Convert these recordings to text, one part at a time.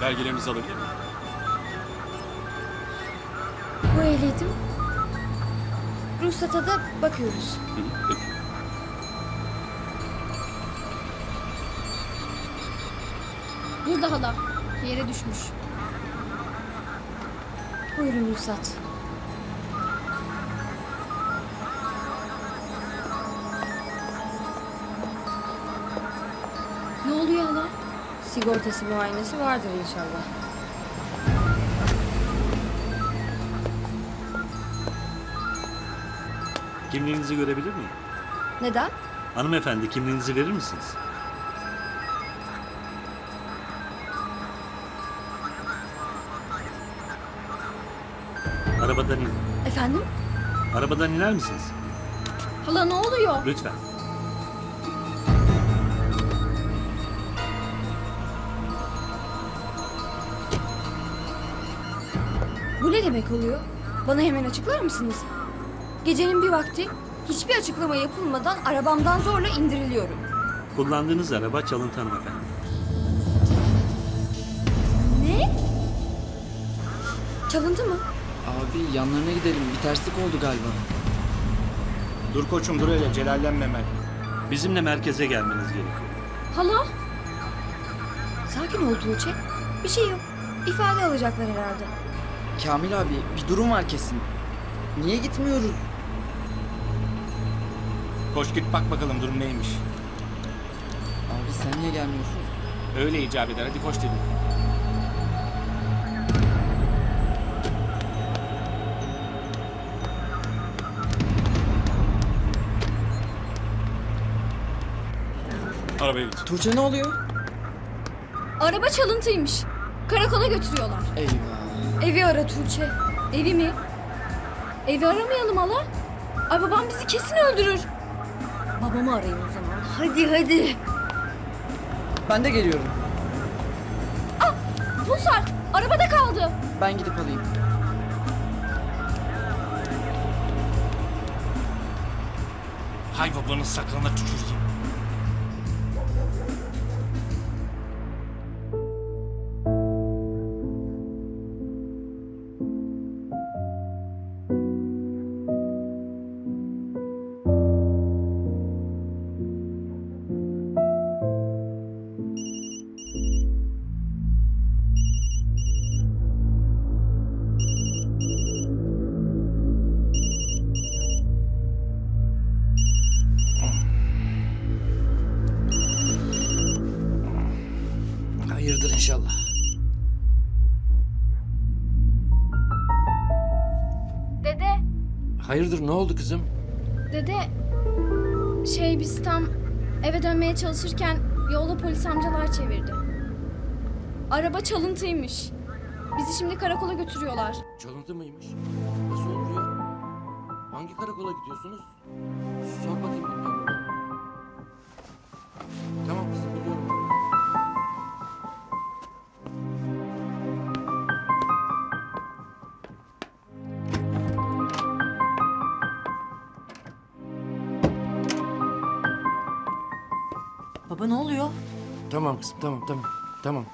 Belgelerinizi alabilir miyim? Bu ehliyetim. Ruhsata da bakıyoruz. Hı hı, peki. Burada hala. Yere düşmüş. Buyurun ruhsat. Sigortası muayenesi vardır inşallah. Kimliğinizi görebilir miyim? Neden? Hanımefendi kimliğinizi verir misiniz? Arabadan in. Efendim? Arabadan iner misiniz? Hala ne oluyor? Lütfen. Ne demek oluyor? Bana hemen açıklar mısınız? Gecenin bir vakti hiçbir açıklama yapılmadan arabamdan zorla indiriliyorum. Kullandığınız araba çalıntı hanımefendi. Ne? Çalıntı mı? Abi yanlarına gidelim. Bir terslik oldu galiba. Dur koçum dur öyle celallenme hemen. Bizimle merkeze gelmeniz gerekiyor. Hala? Sakin ol Tuğçe. Bir şey yok. İfade alacaklar herhalde. Kamil abi bir durum var kesin. Niye gitmiyoruz? Koş git bak bakalım durum neymiş. Abi sen niye gelmiyorsun? Öyle icap eder hadi koş dedim. Arabaya git. Tuğçe ne oluyor? Araba çalıntıymış. Karakola götürüyorlar. Eyvah. Evi ara Tuğçe. Evi mi? Evi aramayalım hala. Ay babam bizi kesin öldürür. Babamı arayın o zaman. Hadi hadi. Ben de geliyorum. Pulsar arabada kaldı. Ben gidip alayım. Hay babanın sakalına tüküreyim. Hayırdır ne oldu kızım? dede şey biz tam eve dönmeye çalışırken yolda polis amcalar çevirdi. Araba çalıntıymış. Bizi şimdi karakola götürüyorlar. Çalıntı mıymış? Nasıl olur ya? Hangi karakola gidiyorsunuz? Sor bakayım Tamam kızım tamam tamam tamam.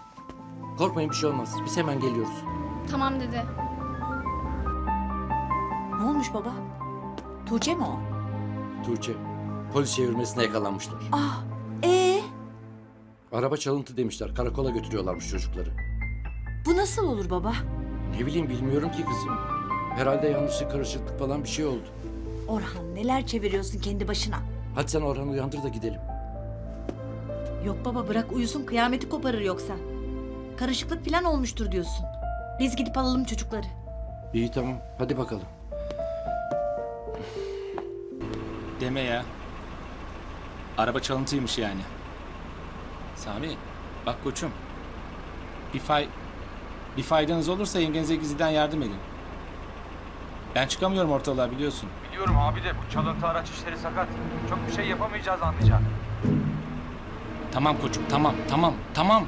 Korkmayın bir şey olmaz. Biz hemen geliyoruz. Tamam dede. Ne olmuş baba? Tuğçe mi o? Tuğçe polis çevirmesine yakalanmışlar. Ah, ee, Araba çalıntı demişler. Karakola götürüyorlarmış çocukları. bu nasıl olur baba? Ne bileyim bilmiyorum ki kızım. Herhalde yanlışlık karışıklık falan bir şey oldu. Orhan neler çeviriyorsun kendi başına? Hadi sen Orhan'ı uyandır da gidelim. Yok baba bırak uyusun kıyameti koparır yoksa. Karışıklık falan olmuştur diyorsun. Biz gidip alalım çocukları. İyi tamam hadi bakalım. Deme ya. Araba çalıntıymış yani. Sami bak koçum. Bir fay bir faydanız olursa yengenize gizliden yardım edin. Ben çıkamıyorum ortalığa biliyorsun. Biliyorum abi de bu çalıntı araç işleri sakat. Çok bir şey yapamayacağız anlayacağın. Tamam koçum tamam tamam tamam.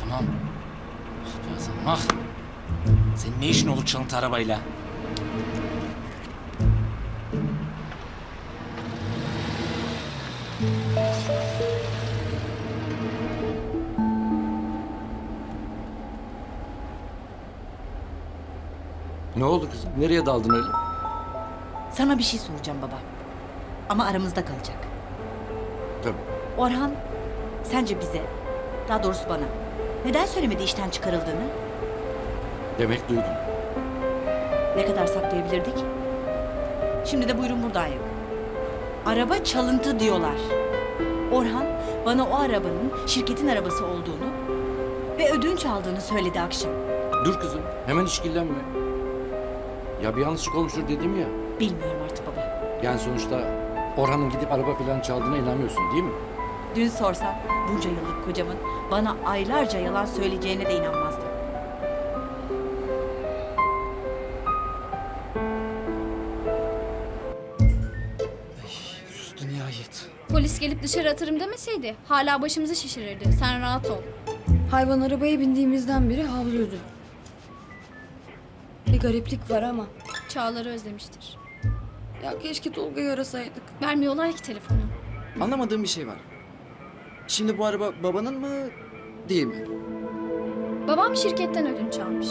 Tamam. Ah Bazen ah. Senin ne işin olur çalıntı arabayla? Ne oldu kızım? Nereye daldın öyle? Sana bir şey soracağım baba. Ama aramızda kalacak. Tabii. Orhan sence bize, daha doğrusu bana, neden söylemedi işten çıkarıldığını? Demek duydum. Ne kadar saklayabilirdik? Şimdi de buyurun buradan yok. Araba çalıntı diyorlar. Orhan bana o arabanın şirketin arabası olduğunu ve ödünç aldığını söyledi akşam. Dur kızım. Hemen işkillenme. Ya bir yanlışlık olmuştur dedim ya. Bilmiyorum artık baba. Yani sonuçta Orhan'ın gidip araba falan çaldığına inanmıyorsun değil mi? Dün sorsam bunca yıllık kocamın bana aylarca yalan söyleyeceğine de inanmazdım. Sustu nihayet. Polis gelip dışarı atarım demeseydi hala başımızı şişirirdi. Sen rahat ol. Hayvan arabaya bindiğimizden beri havlıyordu. Bir gariplik var ama. Çağlar'ı özlemiştir. Ya keşke Tolga'yı arasaydık. Vermiyorlar ki telefonu. Anlamadığım bir şey var. Şimdi bu araba babanın mı değil mi? Babam şirketten ödünç almış.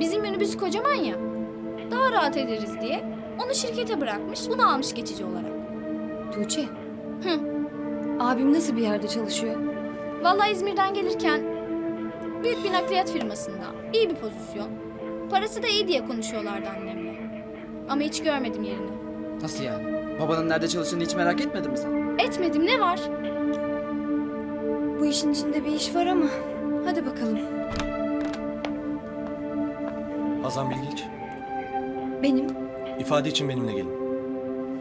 Bizim minibüs kocaman ya. Daha rahat ederiz diye onu şirkete bırakmış. Bunu almış geçici olarak. Tuğçe. Hı. Abim nasıl bir yerde çalışıyor? Vallahi İzmir'den gelirken büyük bir nakliyat firmasında. iyi bir pozisyon. Parası da iyi diye konuşuyorlardı annemle. Ama hiç görmedim yerini. Nasıl yani? Babanın nerede çalıştığını hiç merak etmedin mi sen? Etmedim ne var? Bu işin içinde bir iş var ama. Hadi bakalım. Hazan Bilgiç, Benim. ifade için benimle gelin.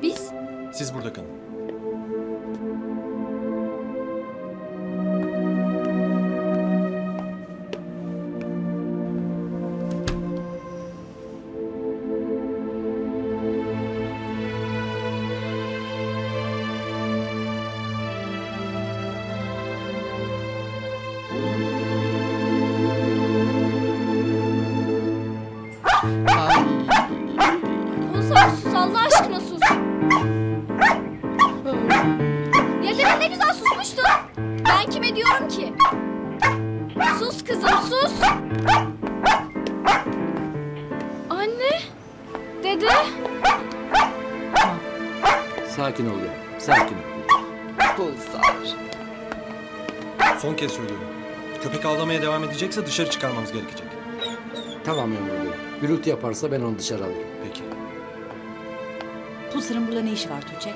Biz? Siz burada kalın. Kızım sus. Anne. Dede. Sakin ol ya. Sakin ol. Pulsar. Son kez söylüyorum. Köpek avlamaya devam edecekse dışarı çıkarmamız gerekecek. Tamam memur bey. Gürültü yaparsa ben onu dışarı alırım. Peki. Pulsar'ın burada ne işi var Tuğçe?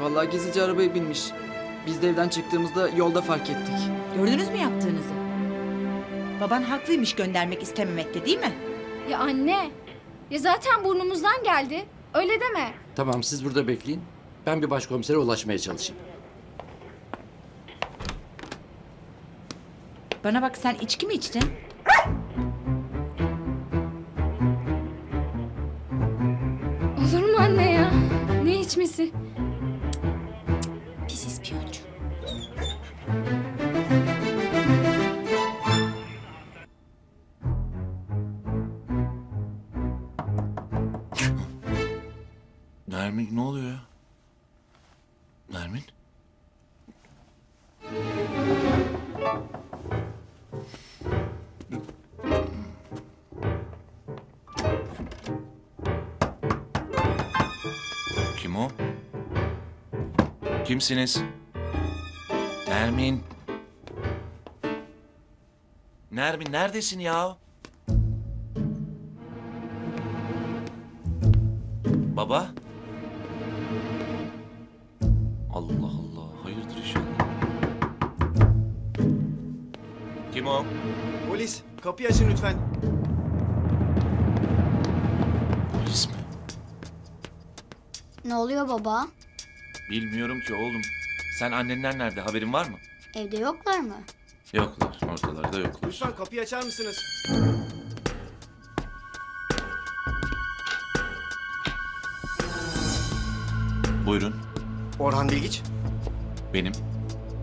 Vallahi gezici arabaya binmiş. Biz de evden çıktığımızda yolda fark ettik. Gördünüz mü yaptığınızı? Baban haklıymış göndermek istememekte değil mi? Ya anne. Ya zaten burnumuzdan geldi. Öyle deme. Tamam siz burada bekleyin. Ben bir başkomisere ulaşmaya çalışayım. Bana bak sen içki mi içtin? Olur mu anne ya? Ne içmesi? Kimsiniz? Nermin. Nermin neredesin ya? Baba? Allah Allah. Hayırdır inşallah. Kim o? Polis, kapıyı açın lütfen. Polis mi? Ne oluyor baba? Bilmiyorum ki oğlum. Sen annenler nerede? Haberin var mı? Evde yoklar mı? Yoklar. Ortalarda yoklar. Lütfen kapıyı açar mısınız? Buyurun. Orhan Bilgiç, Benim.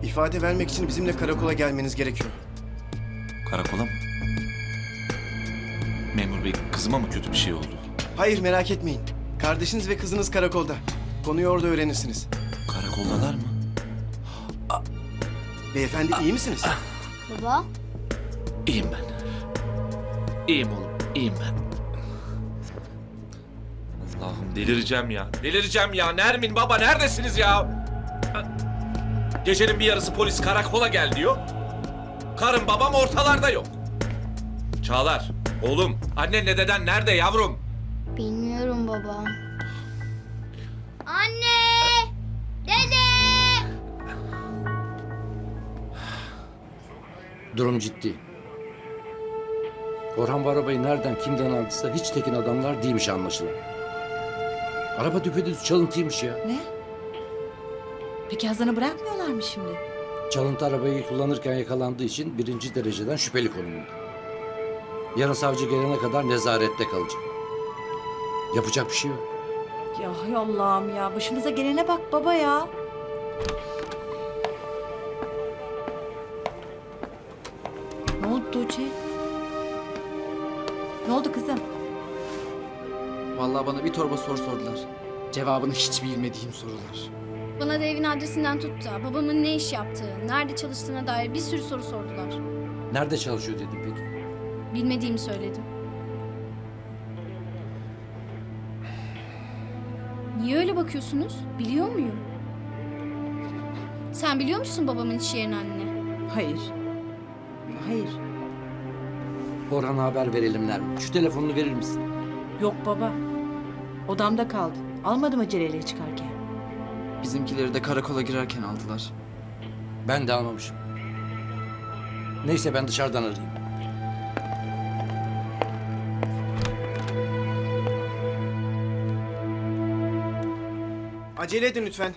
ifade vermek için bizimle karakola gelmeniz gerekiyor. Karakola mı? Memur bey kızıma mı kötü bir şey oldu? Hayır merak etmeyin. Kardeşiniz ve kızınız karakolda. Konuyu orada öğrenirsiniz. Karakoldalar mı? Beyefendi iyi misiniz? Baba? İyiyim ben. İyiyim oğlum. iyiyim ben. Allah'ım delireceğim ya. Delireceğim ya. Nermin baba neredesiniz ya? Gecenin bir yarısı polis karakola gel diyor. Karım babam ortalarda yok. Çağlar, oğlum, annenle deden nerede yavrum? Bilmiyorum baba. Anne! Dede! Durum ciddi. Orhan bu arabayı nereden kimden aldıysa hiç tekin adamlar değilmiş anlaşılan. Araba düpedüz çalıntıymış ya. Ne? Peki Hazan'ı bırakmıyorlar mı şimdi? Çalıntı arabayı kullanırken yakalandığı için birinci dereceden şüpheli konumunda. Yarın savcı gelene kadar nezarette kalacak. Yapacak bir şey yok. Ya hay Allah'ım ya. Başımıza gelene bak baba ya. Ne oldu Tuğçe? Ne oldu kızım? Vallahi bana bir torba soru sordular. Cevabını hiç bilmediğim sorular. Bana da evin adresinden tut da babamın ne iş yaptığı, nerede çalıştığına dair bir sürü soru sordular. Nerede çalışıyor dedim peki. Bilmediğimi söyledim. Niye öyle bakıyorsunuz? Biliyor muyum? Sen biliyor musun babamın iş yerini anne? Hayır. Hayır. Orhan'a haber verelim Nermin. Şu telefonunu verir misin? Yok baba. Odamda kaldı. Almadım aceleyle çıkarken. Bizimkileri de karakola girerken aldılar. Ben de almamışım. Neyse ben dışarıdan arayayım. Acele edin lütfen.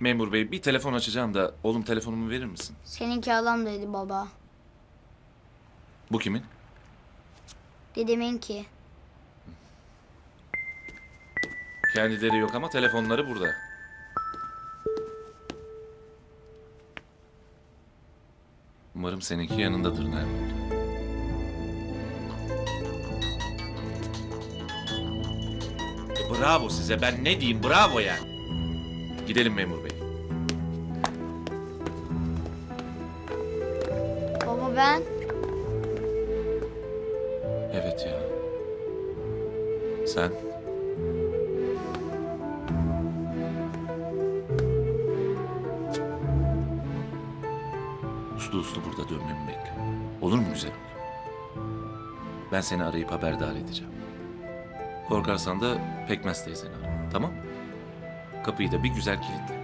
Memur bey bir telefon açacağım da oğlum telefonumu verir misin? Seninki dedi baba. Bu kimin? Dedemin ki. Kendileri yok ama telefonları burada. Umarım seninki yanındadır Nermin. Bravo size ben ne diyeyim bravo yani. Gidelim memur bey. Baba ben. Evet ya. Sen? Uslu uslu burada dönmemi bekle. Olur mu güzelim? Ben seni arayıp haberdar edeceğim. Korkarsan da Pekmez teyzeni ara. Tamam mı? Kapıyı da bir güzel kilitle.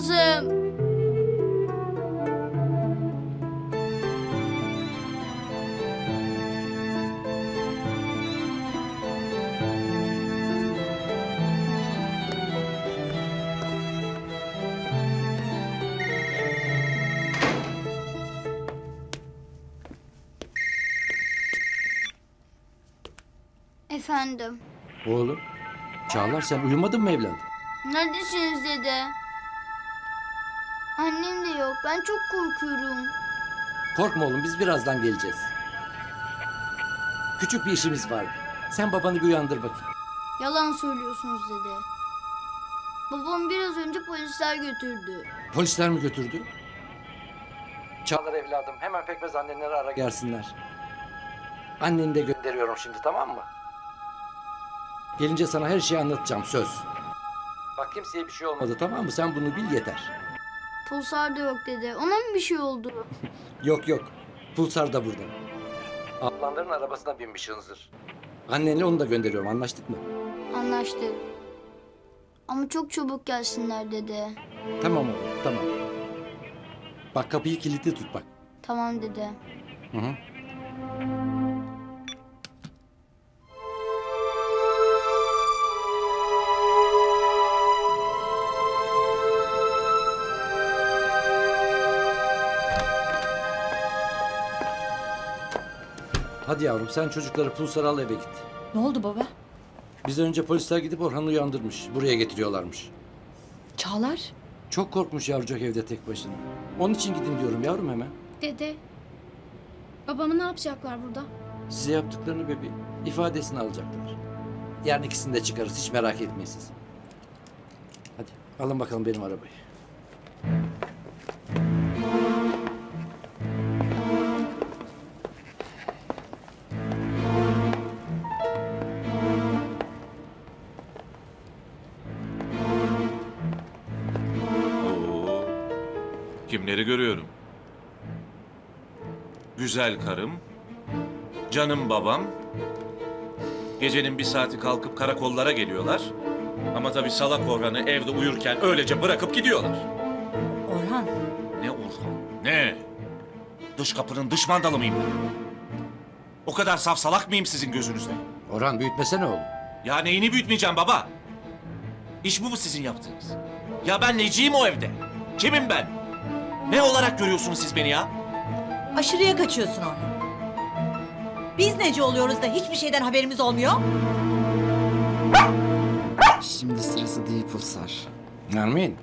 Kızım? Efendim. Oğlum. Çağlar sen uyumadın mı evladım? Neredesiniz dede? Ben çok korkuyorum. Korkma oğlum biz birazdan geleceğiz. Küçük bir işimiz var. Sen babanı bir uyandır bakayım. Yalan söylüyorsunuz dede. Babam biraz önce polisler götürdü. Polisler mi götürdü? Çağlar evladım hemen pekmez annenleri ara gelsinler. Anneni de gönderiyorum şimdi tamam mı? Gelince sana her şeyi anlatacağım söz. Bak kimseye bir şey olmadı tamam mı? Sen bunu bil yeter. Pulsar da yok dede. Ona mı bir şey oldu? Yok yok. Pulsar da burada. Ablanların arabasına binmiş hınzır. Annenle onu da gönderiyorum anlaştık mı? Anlaştık. Ama çok çabuk gelsinler dede. Tamam oğlum tamam. Bak kapıyı kilitli tut bak. Tamam dede. Hı hı. Hadi yavrum sen çocukları pulsar al eve git. Ne oldu baba? Biz önce polisler gidip Orhan'ı uyandırmış. Buraya getiriyorlarmış. Çağlar. Çok korkmuş yavrucak evde tek başına. Onun için gidin diyorum yavrum hemen. Dede. Babamı ne yapacaklar burada? Size yaptıklarını bebeğim. ifadesini alacaklar. Yarın ikisini de çıkarız. Hiç merak etmeyin siz. Hadi alın bakalım benim arabayı. Güzel karım, canım babam. Gecenin bir saati kalkıp karakollara geliyorlar. Ama tabii salak Orhan'ı evde uyurken öylece bırakıp gidiyorlar. Orhan. Ne Orhan? Ne? Dış kapının dış mandalı mıyım ben? O kadar saf salak mıyım sizin gözünüzde? Orhan büyütmesene oğlum. Ya neyini büyütmeyeceğim baba? İş bu mu sizin yaptığınız? Ya ben neciyim o evde? Kimim ben? Ne olarak görüyorsunuz siz beni ya? Aşırıya kaçıyorsun Orhan. Biz nece oluyoruz da hiçbir şeyden haberimiz olmuyor? Şimdi sırası değil Pulsar. Nermin.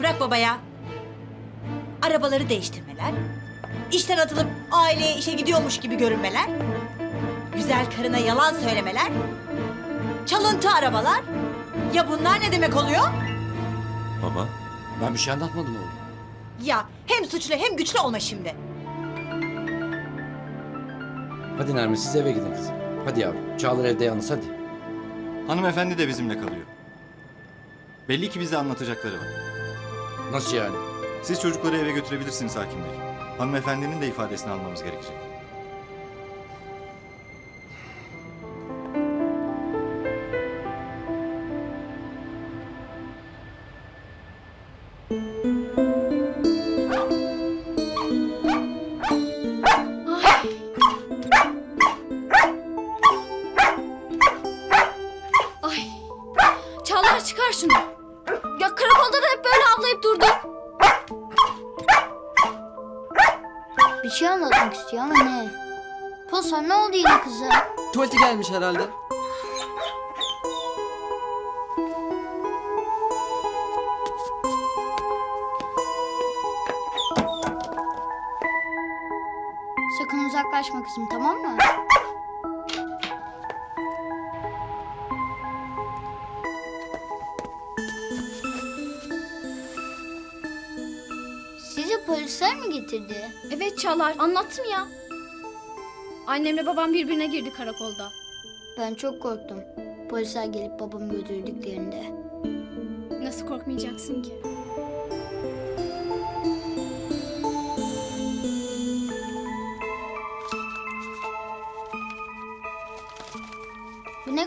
Bırak babaya. Arabaları değiştirmeler. işten atılıp aileye işe gidiyormuş gibi görünmeler. Güzel karına yalan söylemeler. Çalıntı arabalar. Ya bunlar ne demek oluyor? Baba? Ben bir şey anlatmadım oğlum. Ya hem suçlu hem güçlü olma şimdi. Hadi Nermin siz eve gidin kızım. Hadi yavrum. Çağlar evde yalnız hadi. Hanımefendi de bizimle kalıyor. Belli ki bize anlatacakları var. Nasıl yani? Siz çocukları eve götürebilirsiniz hakim bey. Hanımefendinin de ifadesini almamız gerekecek. Sakın uzaklaşma kızım tamam mı? Sizi polisler mi getirdi? Evet Çağlar anlattım ya. Annemle babam birbirine girdi karakolda. Ben çok korktum. Polisler gelip babamı götürdüklerinde. Nasıl korkmayacaksın ki?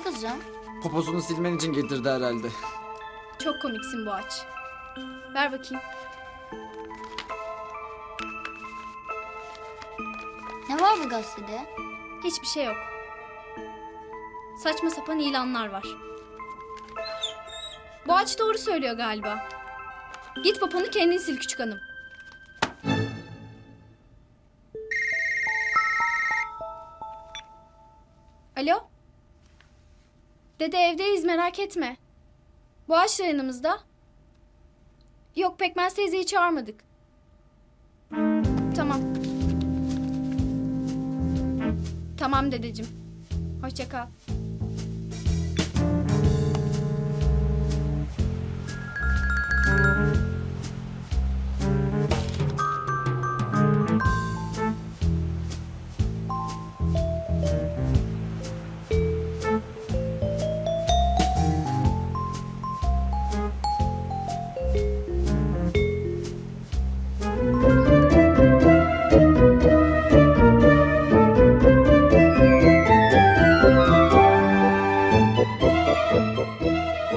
Kızım? Poposunu silmen için getirdi herhalde. Çok komiksin bu aç. Ver bakayım. Ne var bu gazetede? Hiçbir şey yok. Saçma sapan ilanlar var. Bu aç doğru söylüyor galiba. Git papanı kendin sil küçük hanım. Alo? Dede evdeyiz merak etme. Bu ağaç da yanımızda. Yok Pekmez teyzeyi çağırmadık. Tamam. Tamam dedeciğim. Hoşça kal.